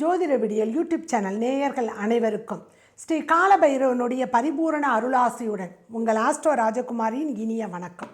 ஜோதிட விடியல் YouTube channel நேயர்கள் அனைவருக்கும் ஸ்ரீ காலபைரவனுடைய பரிபூரண அருளாசியுடன் உங்கள் ஆஸ்ட்ரோ ராஜகுமாரியின் இனிய வணக்கம்.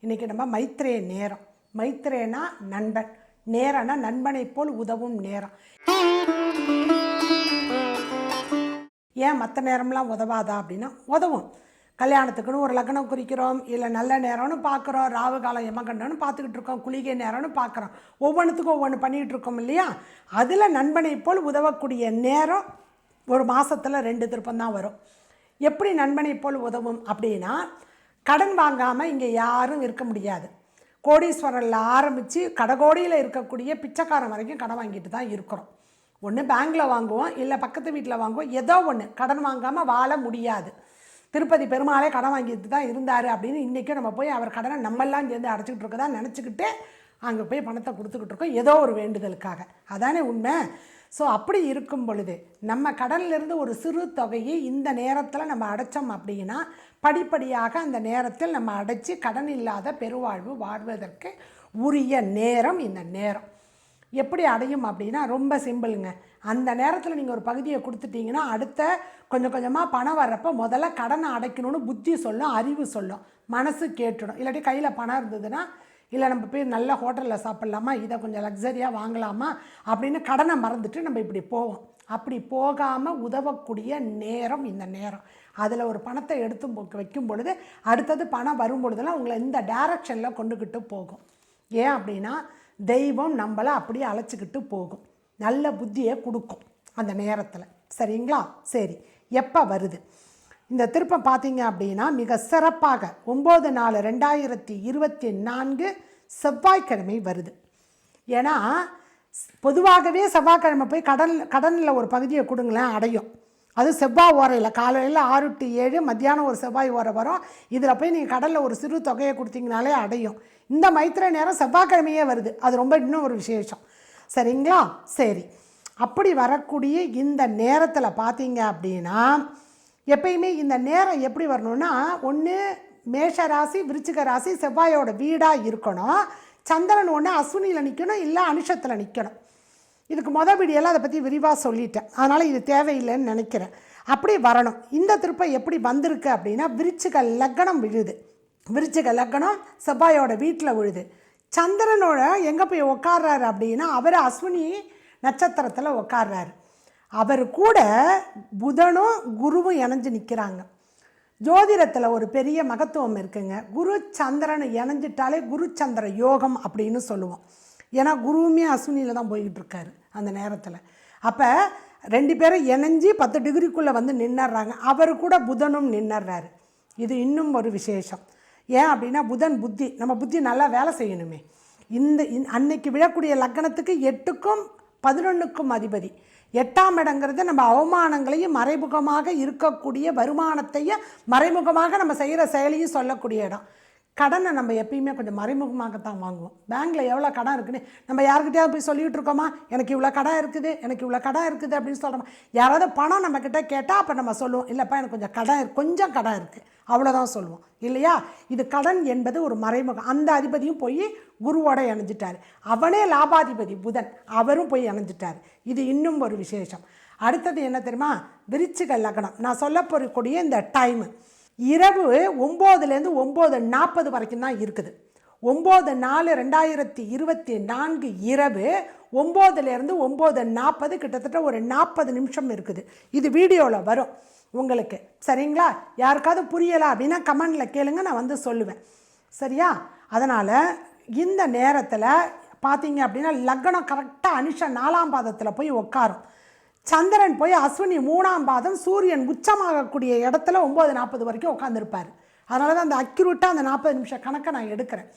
இன்னைக்கு நம்ம மைத்ரே நேரம். மைத்ரேனா நண்பன். நேரம்னா நண்பனைப் போல் உதவும் நேரம். ஏன் மற்ற நேரம்லாம் உதவாதா அப்படின்னா உதவும். கல்யாணத்துக்குன்னு ஒரு லக்னம் குறிக்கிறோம் இல்லை நல்ல நேரம்னு பார்க்குறோம் ராவு காலம் எமகண்டம்னு பார்த்துக்கிட்டு இருக்கோம் குளிகை நேரம்னு பார்க்குறோம் ஒவ்வொன்றுத்துக்கும் ஒவ்வொன்று பண்ணிகிட்டு இருக்கோம் இல்லையா? அதில் நண்பனை போல் உதவக்கூடிய நேரம் ஒரு மாதத்தில் ரெண்டு திருப்பம் தான் வரும். எப்படி நண்பனை போல் உதவும் அப்படின்னா கடன் வாங்காமல் இங்கே யாரும் இருக்க முடியாது. கோடீஸ்வரனில் ஆரம்பித்து கடகோடியில் இருக்கக்கூடிய பிச்சைக்காரன் வரைக்கும் கடன் வாங்கிட்டு தான் இருக்கிறோம். ஒன்று பேங்க்கில் வாங்குவோம் இல்லை பக்கத்து வீட்டில் வாங்குவோம் ஏதோ ஒன்று கடன் வாங்காமல் வாழ முடியாது. திருப்பதி பெருமாளே கடன் வாங்கிட்டு தான் இருந்தார் அப்படின்னு இன்றைக்கும் நம்ம போய் அவர் கடனை நம்மெல்லாம் சேர்ந்து அடைச்சிக்கிட்டு இருக்கதா நினச்சிக்கிட்டு அங்கே போய் பணத்தை கொடுத்துக்கிட்டு இருக்கோம். ஏதோ ஒரு வேண்டுதலுக்காக. அதானே உண்மை? ஸோ அப்படி இருக்கும் பொழுது நம்ம கடன்லேருந்து ஒரு சிறு தொகையை இந்த நேரத்தில் நம்ம அடைச்சோம் அப்படின்னா படிப்படியாக அந்த நேரத்தில் நம்ம அடைச்சி கடன் இல்லாத பெருவாழ்வு வாழ்வதற்கு உரிய நேரம் இந்த நேரம். எப்படி அடையும் அப்படின்னா ரொம்ப சிம்பிளுங்க. அந்த நேரத்தில் நீங்கள் ஒரு பகுதியை கொடுத்துட்டீங்கன்னா அடுத்த கொஞ்சம் கொஞ்சமாக பணம் வர்றப்போ முதல்ல கடனை அடைக்கணும்னு புத்தி சொல்லும் அறிவு சொல்லும். மனசு கேட்டுடும். இல்லாட்டி கையில் பணம் இருந்ததுன்னா இல்லை நம்ம போய் நல்ல ஹோட்டலில் சாப்பிட்லாமா? இதை கொஞ்சம் லக்ஸரியாக வாங்கலாமா? அப்படின்னு கடனை மறந்துட்டு நம்ம இப்படி போவோம். அப்படி போகாமல் உதவக்கூடிய நேரம் இந்த நேரம். அதில் ஒரு பணத்தை எடுத்து வைக்கும் பொழுது அடுத்தது பணம் வரும் பொழுதெல்லாம் உங்களை இந்த டைரக்ஷனில் கொண்டுக்கிட்டு போகும். ஏன் அப்படின்னா தெய்வம் நம்மளை அப்படியே அழைச்சிக்கிட்டு போகும். நல்ல புத்தியை கொடுக்கும் அந்த நேரத்தில். சரிங்களா? சரி. எப்போ வருது? இந்த திருப்பம் பார்த்தீங்க அப்படின்னா மிக சிறப்பாக ஒம்பது நாலு ரெண்டாயிரத்தி இருபத்தி நான்கு செவ்வாய்க்கிழமை வருது. ஏன்னா பொதுவாகவே செவ்வாய்க்கிழமை போய் கடன் கடனில் ஒரு பகுதியை கொடுங்களேன் அடையும். அது செவ்வாய் ஓரையில் காலையில் ஆறு டு ஏழு மத்தியானம் ஒரு செவ்வாய் ஓரை வரும். இதில் போய் நீங்கள் கடலில் ஒரு சிறு தொகையை கொடுத்தீங்கனாலே அடையும். இந்த மைத்திரை நேரம் செவ்வாய்க்கிழமையே வருது. அது ரொம்ப இன்னும் ஒரு விசேஷம். சரிங்களா? சரி. அப்படி வரக்கூடிய இந்த நேரத்தில் பார்த்தீங்க அப்படின்னா எப்பயுமே இந்த நேரம் எப்படி வரணும்னா ஒன்று மேஷ ராசி விருச்சிக ராசி செவ்வாயோட வீடாக இருக்கணும். சந்திரன் ஒன்று அஸ்வினியில் நிற்கணும் இல்லை அனுஷத்தில் நிற்கணும் இதுக்கு மொதல் வீடியோவில் அதை பற்றி விரிவாக சொல்லிட்டேன். அதனால் இது தேவையில்லைன்னு நினைக்கிறேன். அப்படி வரணும். இந்த திருப்பம் எப்படி வந்திருக்கு அப்படின்னா விருச்சிக லக்னம் விழுது. விருச்சிக லக்னம் செவ்வாயோட வீட்டில் விழுது. சந்திரனோட எங்கே போய் உட்கார்றாரு அப்படின்னா அவர் அஸ்வினி நட்சத்திரத்தில் உட்கார்றாரு அவர் கூட புதனும் குருவும் இணைஞ்சு நிற்கிறாங்க ஜோதிடத்தில் ஒரு பெரிய மகத்துவம் இருக்குங்க. குரு சந்திரன் இணைஞ்சிட்டாலே குரு சந்திர யோகம் அப்படின்னு சொல்லுவோம். ஏன்னா குருவுமே அஸ்வினியில் தான் போய்கிட்டு இருக்காரு அந்த நேரத்தில். அப்போ ரெண்டு பேரும் இணைஞ்சு பத்து டிகிரிக்குள்ளே வந்து நின்னுறாங்க. அவர் கூட புதனும் நின்னுறாரு. இது இன்னும் ஒரு விசேஷம். ஏன் அப்படின்னா புதன் புத்தி நம்ம புத்தி நல்லா வேலை செய்யணுமே. இந்த இந்- அன்னைக்கு விழக்கூடிய லக்னத்துக்கு எட்டுக்கும் பதினொன்றுக்கும் அதிபதி. எட்டாம் இடங்கிறது நம்ம அவமானங்களையும் மறைமுகமாக இருக்கக்கூடிய வருமானத்தையும் மறைமுகமாக நம்ம செய்கிற செயலையும் சொல்லக்கூடிய இடம். கடனை நம்ம எப்பயுமே கொஞ்சம் மறைமுகமாகத்தான் வாங்குவோம். பேங்க்கில் எவ்வளோ கடன் இருக்குன்னு நம்ம யாருக்கிட்டையாவது போய் சொல்லிகிட்டு இருக்கோமா? எனக்கு இவ்வளோ கடன் இருக்குது எனக்கு இவ்வளோ கடன் இருக்குது அப்படின்னு சொல்கிறோமா யாராவது பணம் நம்மக்கிட்ட கேட்டால் அப்போ நம்ம சொல்லுவோம். இல்லைப்பா எனக்கு கொஞ்சம் கடன் கொஞ்சம் கடன் இருக்குது அவ்வளோதான் சொல்லுவோம். இல்லையா? இது கடன் என்பது ஒரு மறைமுகம். அந்த அதிபதியும் போய் குருவோட இணைஞ்சிட்டார். அவனே லாபாதிபதி புதன். அவரும் போய் இணைஞ்சிட்டார். இது இன்னும் ஒரு விசேஷம். அடுத்தது என்ன தெரியுமா? விருச்சிக லக்னம். நான் சொல்ல போகக்கூடிய இந்த டைமு இரவு ஒம்போதுலேருந்து ஒம்பது நாற்பது வரைக்கும் தான் இருக்குது. ஒம்பது நாலு ரெண்டாயிரத்தி இருபத்தி நான்கு இரவு ஒம்போதுலேருந்து ஒம்பது நாற்பது கிட்டத்தட்ட ஒரு நாற்பது நிமிஷம் இருக்குது. இது வீடியோவில் வரும். உங்களுக்கு சரிங்களா? யாருக்காவது புரியலை அப்படின்னா கமெண்டில் கேளுங்க நான் வந்து சொல்லுவேன். சரியா? அதனால் இந்த நேரத்தில் பார்த்தீங்க அப்படின்னா லக்னம் கரெக்டாக அனுஷ நாலாம் பாதத்தில் போய் உட்காரும் சந்திரன் போய் அஸ்வினி மூணாம் பாதம் சூரியன் உச்சமாகக்கூடிய இடத்துல ஒம்பது நாற்பது வரைக்கும் உட்காந்துருப்பார் அதனால தான் அந்த அக்யூரேட்டாக அந்த நாற்பது நிமிஷம் கணக்கை நான் எடுக்கிறேன்.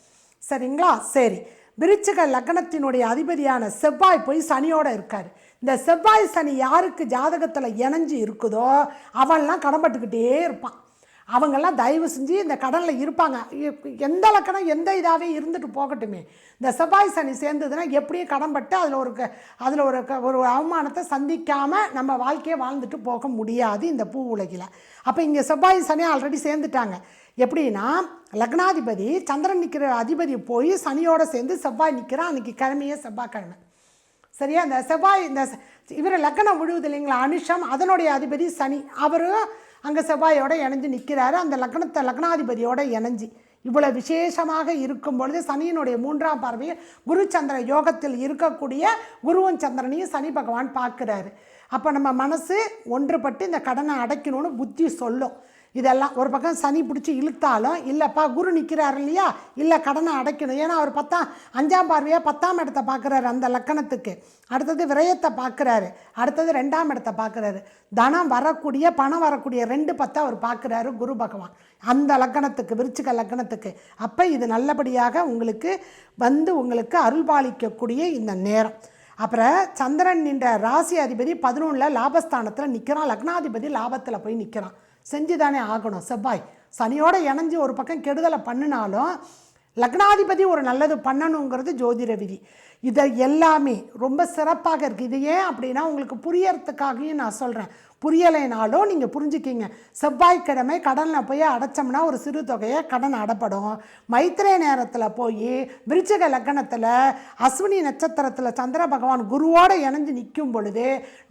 சரிங்களா? சரி. விருச்சிக லக்னத்தினுடைய அதிபதியான செவ்வாய் போய் சனியோட இருக்கார். இந்த செவ்வாய் சனி யாருக்கு ஜாதகத்தில் இணைஞ்சு இருக்குதோ அவன்லாம் கடம்பட்டுக்கிட்டே இருப்பான். அவங்கெல்லாம் தயவு செஞ்சு இந்த கடனில் இருப்பாங்க. எ- எந்த லக்கணம் எந்த இதாகவே இருந்துட்டு போகட்டுமே. இந்த செவ்வாய் சனி சேர்ந்ததுன்னா எப்படியும் கடன்பட்டு அதில் ஒரு க அதில் ஒரு க ஒரு அவமானத்தை சந்திக்காமல் நம்ம வாழ்க்கையை வாழ்ந்துட்டு போக முடியாது இந்த பூ உலகில். அப்போ இங்கே செவ்வாய் சனி ஆல்ரெடி சேர்ந்துட்டாங்க. எப்படின்னா லக்னாதிபதி சந்திரன் நிற்கிற அதிபதி போய் சனியோடு சேர்ந்து செவ்வாய் நிற்கிறான் அன்றைக்கி கிழமையே செவ்வாய்க்கிழமை. சரியா? இந்த செவ்வாய் இந்த இவர் லக்னம் விழுவுது இல்லைங்களா? அனுஷம் அதனுடைய அதிபதி சனி. அவரும் அங்கே செவ்வாயோட இணைஞ்சு நிற்கிறாரு அந்த லக்னத்தை லக்னாதிபதியோட இணைஞ்சு. இவ்வளோ விசேஷமாக இருக்கும் பொழுது சனியினுடைய மூன்றாம் பார்வையில் குரு சந்திர யோகத்தில் இருக்கக்கூடிய குருவும் சந்திரனையும் சனி பகவான் பார்க்குறாரு. அப்போ நம்ம மனசு ஒன்றுபட்டு இந்த கடனை அடைக்கணும்னு புத்தி சொல்லும். இதெல்லாம் ஒரு பக்கம் சனி பிடிச்சி இழுத்தாலும் இல்லைப்பா குரு நிற்கிறாரு இல்லையா? இல்லை கடனை அடைக்கணும். ஏன்னா அவர் பத்தாம் அஞ்சாம் பார்வையாக பத்தாம் இடத்தை பார்க்குறாரு அந்த லக்கணத்துக்கு. அடுத்தது விரயத்தை பார்க்குறாரு. அடுத்தது ரெண்டாம் இடத்தை பார்க்குறாரு. தனம் வரக்கூடிய பணம் வரக்கூடிய ரெண்டு பத்தை அவர் பார்க்குறாரு குரு பகவான். அந்த லக்கணத்துக்கு விருச்சிக லக்கணத்துக்கு. அப்போ இது நல்லபடியாக உங்களுக்கு வந்து உங்களுக்கு அருள்பாலிக்கக்கூடிய இந்த நேரம். அப்புறம் சந்திரன் நின்ற ராசி அதிபதி பதினொன்றில் லாபஸ்தானத்தில் நிற்கிறான் லக்னாதிபதி லாபத்தில் போய் நிற்கிறான் செஞ்சு தானே ஆகணும். செவ்வாய் சனியோடு இணைஞ்சு ஒரு பக்கம் கெடுதலை பண்ணினாலும் லக்னாதிபதி ஒரு நல்லது பண்ணணுங்கிறது ஜோதிட விதி. இதை எல்லாமே ரொம்ப சிறப்பாக இருக்குது இது ஏன் அப்படின்னா உங்களுக்கு புரியறதுக்காகவும் நான் சொல்கிறேன் புரியலைனாலும் நீங்கள் புரிஞ்சுக்கிங்க. செவ்வாய்க்கிழமை கடனில் போய் அடைச்சோம்னா ஒரு சிறு தொகையை கடன் அடப்படும். மைத்திரை நேரத்தில் போய் விருச்சக லக்கணத்தில் அஸ்வினி நட்சத்திரத்தில் சந்திர பகவான் குருவோடு இணைஞ்சு நிற்கும் பொழுது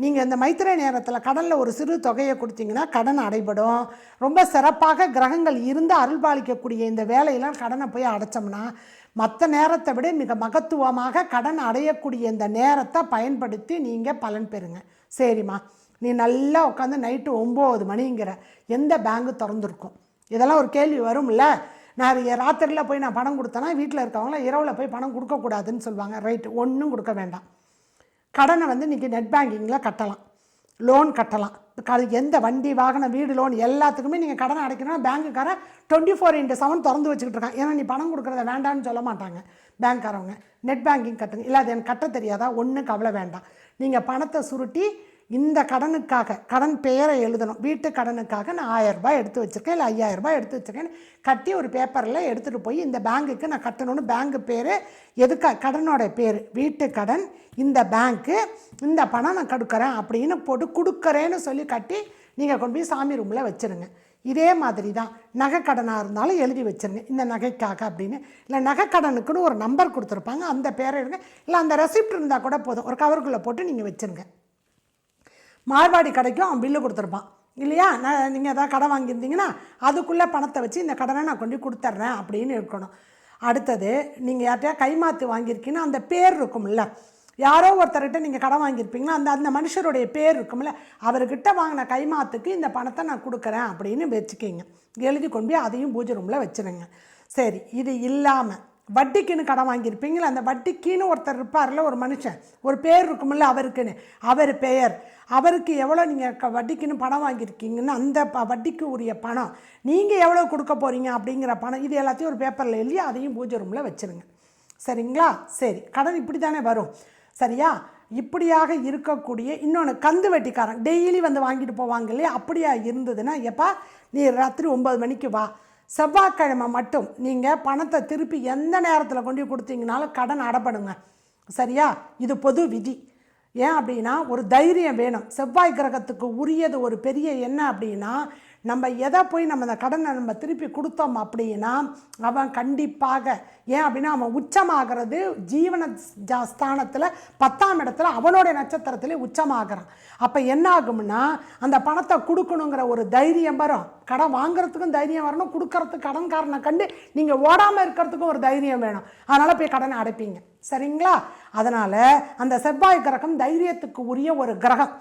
நீங்கள் இந்த மைத்திரை நேரத்தில் கடனில் ஒரு சிறு தொகையை கொடுத்தீங்கன்னா கடன் அடைபடும். ரொம்ப சிறப்பாக கிரகங்கள் இருந்து அருள்பாலிக்கக்கூடிய இந்த வேலையெல்லாம் கடனை போய் அடைச்சோம்னா மற்ற நேரத்தை விட மிக மகத்துவமாக கடன் அடையக்கூடிய இந்த நேரத்தை பயன்படுத்தி நீங்கள் பலன் பெறுங்க. சரிம்மா. நீ நல்லா உட்காந்து நைட்டு ஒம்பது மணிங்கிற எந்த பேங்கு திறந்துருக்கும்? இதெல்லாம் ஒரு கேள்வி வரும்ல. நான் ராத்திரியில் போய் நான் பணம் கொடுத்தேன்னா வீட்டில் இருக்கவங்களாம் இரவில் போய் பணம் கொடுக்கக்கூடாதுன்னு சொல்லுவாங்க. ரைட்டு ஒன்றும் கொடுக்க வேண்டாம். கடனை வந்து இன்றைக்கி நெட் பேங்கிங்கில் கட்டலாம். லோன் கட்டலாம். எந்த வண்டி வாகனம் வீடு லோன் எல்லாத்துக்குமே நீங்கள் கடன் அடைக்கணும்னா பேங்க்குக்காரன் டுவெண்ட்டி ஃபோர் இன்ட்டு செவன் திறந்து வச்சுக்கிட்டு இருக்கான். ஏன்னா நீ பணம் கொடுக்குறத வேண்டாம்னு சொல்ல மாட்டாங்க. பேங்க்காரவங்க. நெட் பேங்கிங் கட்டுங்க இல்லை அது எனக்கு கட்ட தெரியாதா? ஒன்றும் கவலை வேண்டாம். நீங்கள் பணத்தை சுருட்டி இந்த கடனுக்காக கடன் பெயரை எழுதணும். வீட்டு கடனுக்காக நான் ஆயரரூபா எடுத்து வச்சுருக்கேன் இல்லை ஐயாயிரரூபா எடுத்து வச்சுருக்கேன். கட்டி ஒரு பேப்பரில் எடுத்துகிட்டு போய் இந்த பேங்க்குக்கு நான் கட்டணும்னு பேங்க்கு பேர் எதுக்காக கடனோட பேர் வீட்டு கடன் இந்த பேங்க்கு இந்த பணம் நான் கொடுக்குறேன் அப்படின்னு போட்டு கொடுக்குறேன்னு சொல்லி கட்டி நீங்கள் கொண்டு போய் சாமி ரூமில் வச்சுருங்க. இதே மாதிரி தான் நகைக்கடனாக இருந்தாலும் எழுதி வச்சுருங்க. இந்த நகைக்காக அப்படின்னு. இல்லை நகைக்கடனுக்குன்னு ஒரு நம்பர் கொடுத்துருப்பாங்க அந்த பேரை எடுங்க. இல்லை அந்த ரெசிப்ட் இருந்தால் கூட போதும். ஒரு கவருக்குள்ளே போட்டு நீங்கள் வச்சுருங்க. மார்வாடி கடைக்கும் அவன் பில்லு கொடுத்துருப்பான். இல்லையா? நான் நீங்கள் எதாவது கடை வாங்கியிருந்தீங்கன்னா அதுக்குள்ளே பணத்தை வச்சு இந்த கடனை நான் கொண்டு கொடுத்துட்றேன் அப்படின்னு இருக்கணும். அடுத்தது நீங்கள் யார்கிட்டயா கைமாத்து வாங்கியிருக்கீங்கன்னா அந்த பேர் இருக்கும்ல. யாரோ ஒருத்தர்கிட்ட நீங்கள் கடன் வாங்கியிருப்பீங்களா? அந்த அந்த மனுஷருடைய பேர் இருக்கும்ல. அவர்கிட்ட வாங்கின கைமாத்துக்கு இந்த பணத்தை நான் கொடுக்குறேன் அப்படின்னு வச்சுக்கிங்க. எழுதி கொண்டு போய் அதையும் பூஜை ரூமில் வச்சுருங்க. சரி இது இல்லாமல் வட்டிக்குன்னு கடன் வாங்கியிருப்பீங்களா? அந்த வட்டிக்குன்னு ஒருத்தர் இருப்பார்ல ஒரு மனுஷன். ஒரு பேர் இருக்குமில்ல அவருக்குன்னு. அவர் பெயர். அவருக்கு எவ்வளோ நீங்கள் க வட்டிக்குன்னு பணம் வாங்கியிருக்கீங்கன்னு அந்த ப வட்டிக்கு உரிய பணம். நீங்கள் எவ்வளோ கொடுக்க போகிறீங்க அப்படிங்கிற பணம் இது எல்லாத்தையும் ஒரு பேப்பரில் எழுதி அதையும் பூஜை ரூமில் வச்சுருங்க. சரிங்களா? சரி. கடன் இப்படி தானே வரும். சரியா? இப்படியாக இருக்கக்கூடிய இன்னொன்று கந்து வெட்டிக்காரன். டெய்லி வந்து வாங்கிட்டு போவாங்க இல்லையா? அப்படியா இருந்ததுன்னா எப்பா நீ ராத்திரி ஒம்பது மணிக்கு வா. செவ்வாய்க்கிழமை மட்டும் நீங்கள் பணத்தை திருப்பி எந்த நேரத்தில் கொண்டு கொடுத்தீங்கனாலும் கடன் அடப்படுங்க. சரியா? இது பொது விதி. ஏன் அப்படின்னா ஒரு தைரியம் வேணும். செவ்வாய் கிரகத்துக்கு உரியது ஒரு பெரிய என்ன அப்படின்னா நம்ம எதை போய் நம்ம அந்த கடனை நம்ம திருப்பி கொடுத்தோம் அப்படின்னா அவன் கண்டிப்பாக ஏன் அப்படின்னா அவன் உச்சமாகிறது ஜீவன ஜா ஸ்தானத்தில் பத்தாம் இடத்துல அவனுடைய நட்சத்திரத்திலே உச்சமாகறான். அப்போ என்ன ஆகும்னா அந்த பணத்தை கொடுக்கணுங்கிற ஒரு தைரியம் வரும். கடன் வாங்குறதுக்கும் தைரியம் வரணும் கொடுக்கறதுக்கு கடன்காரனை கண்டு நீங்கள் ஓடாமல் இருக்கிறதுக்கும் ஒரு தைரியம் வேணும். அதனால் போய் கடனை அடைப்பீங்க. சரிங்களா? அதனால் அந்த செவ்வாய் கிரகம் தைரியத்துக்கு உரிய ஒரு கிரகம்.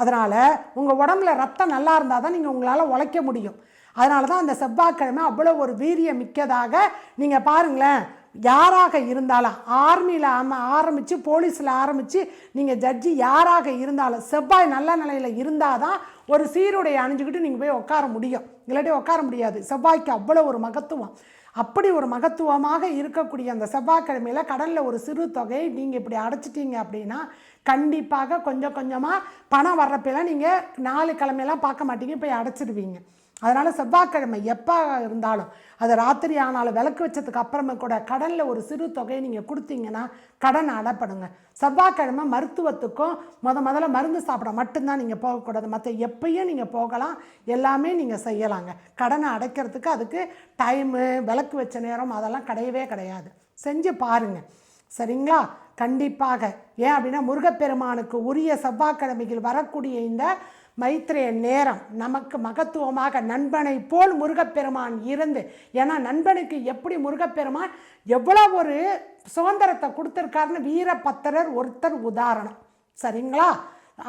அதனால் உங்கள் உடம்புல ரத்தம் நல்லா இருந்தால் தான் நீங்கள் உங்களால் உழைக்க முடியும். அதனால தான் அந்த செவ்வாய்க்கிழமை அவ்வளோ ஒரு வீரியம் மிக்கதாக நீங்கள் பாருங்களேன் யாராக இருந்தாலும் ஆர்மியில் ஆம ஆரம்பித்து போலீஸில் ஆரம்பித்து நீங்கள் ஜட்ஜி யாராக இருந்தாலும் செவ்வாய் நல்ல நிலையில் இருந்தால் தான் ஒரு சீருடைய அணிஞ்சுக்கிட்டு நீங்கள் போய் உட்கார முடியும். இல்லாட்டி உட்கார முடியாது. செவ்வாய்க்கு அவ்வளோ ஒரு மகத்துவம். அப்படி ஒரு மகத்துவமாக இருக்கக்கூடிய அந்த செவ்வாய்க்கிழமையில் கடலில் ஒரு சிறு தொகையை நீங்கள் இப்படி அடைச்சிட்டீங்க அப்படின்னா கண்டிப்பாக கொஞ்சம் கொஞ்சமாக பணம் வர்றப்பெல்லாம் நீங்கள் நாலு கிழமையெல்லாம் பார்க்க மாட்டீங்க போய் அடைச்சிடுவீங்க அதனால் செவ்வாய்க்கிழமை எப்போ இருந்தாலும் அது ராத்திரி ஆனாலும் விளக்கு வச்சதுக்கு அப்புறமா கூட கடனில் ஒரு சிறு தொகையை நீங்கள் கொடுத்தீங்கன்னா கடன் அடப்படுங்க. செவ்வாய்க்கிழமை மருத்துவத்துக்கும் முத முதல்ல மருந்து சாப்பிட மட்டும்தான் நீங்கள் போகக்கூடாது. மற்ற எப்பயும் நீங்கள் போகலாம். எல்லாமே நீங்கள் செய்யலாங்க. கடனை அடைக்கிறதுக்கு அதுக்கு டைமு விளக்கு வச்ச நேரம் அதெல்லாம் கிடையவே கிடையாது. செஞ்சு பாருங்கள் சரிங்களா? கண்டிப்பாக. ஏன் அப்படின்னா முருகப்பெருமானுக்கு உரிய செவ்வாய்க்கிழமையில் வரக்கூடிய இந்த மைத்திரேய நேரம் நமக்கு மகத்துவமாக நண்பனை போல் முருகப்பெருமான் இருந்து ஏன்னா நண்பனுக்கு எப்படி முருகப்பெருமான் எவ்வளோ ஒரு சுதந்திரத்தை கொடுத்துருக்காருன்னு வீரபத்திரர் ஒருத்தர் உதாரணம். சரிங்களா?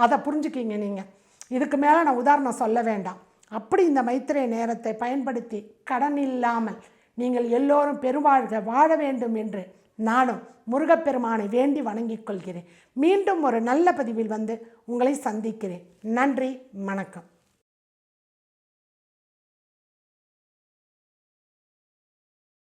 அதை புரிஞ்சுக்கிங்க நீங்கள் இதுக்கு மேலே நான் உதாரணம் சொல்ல வேண்டாம். அப்படி இந்த மைத்திரேய நேரத்தை பயன்படுத்தி கடன் இல்லாமல் நீங்கள் எல்லோரும் பெருவாழ்க வாழ வேண்டும் என்று நானும் முருகப்பெருமானை வேண்டி வணங்கிக் கொள்கிறேன். மீண்டும் ஒரு நல்ல பதிவில் வந்து உங்களை சந்திக்கிறேன். நன்றி வணக்கம்.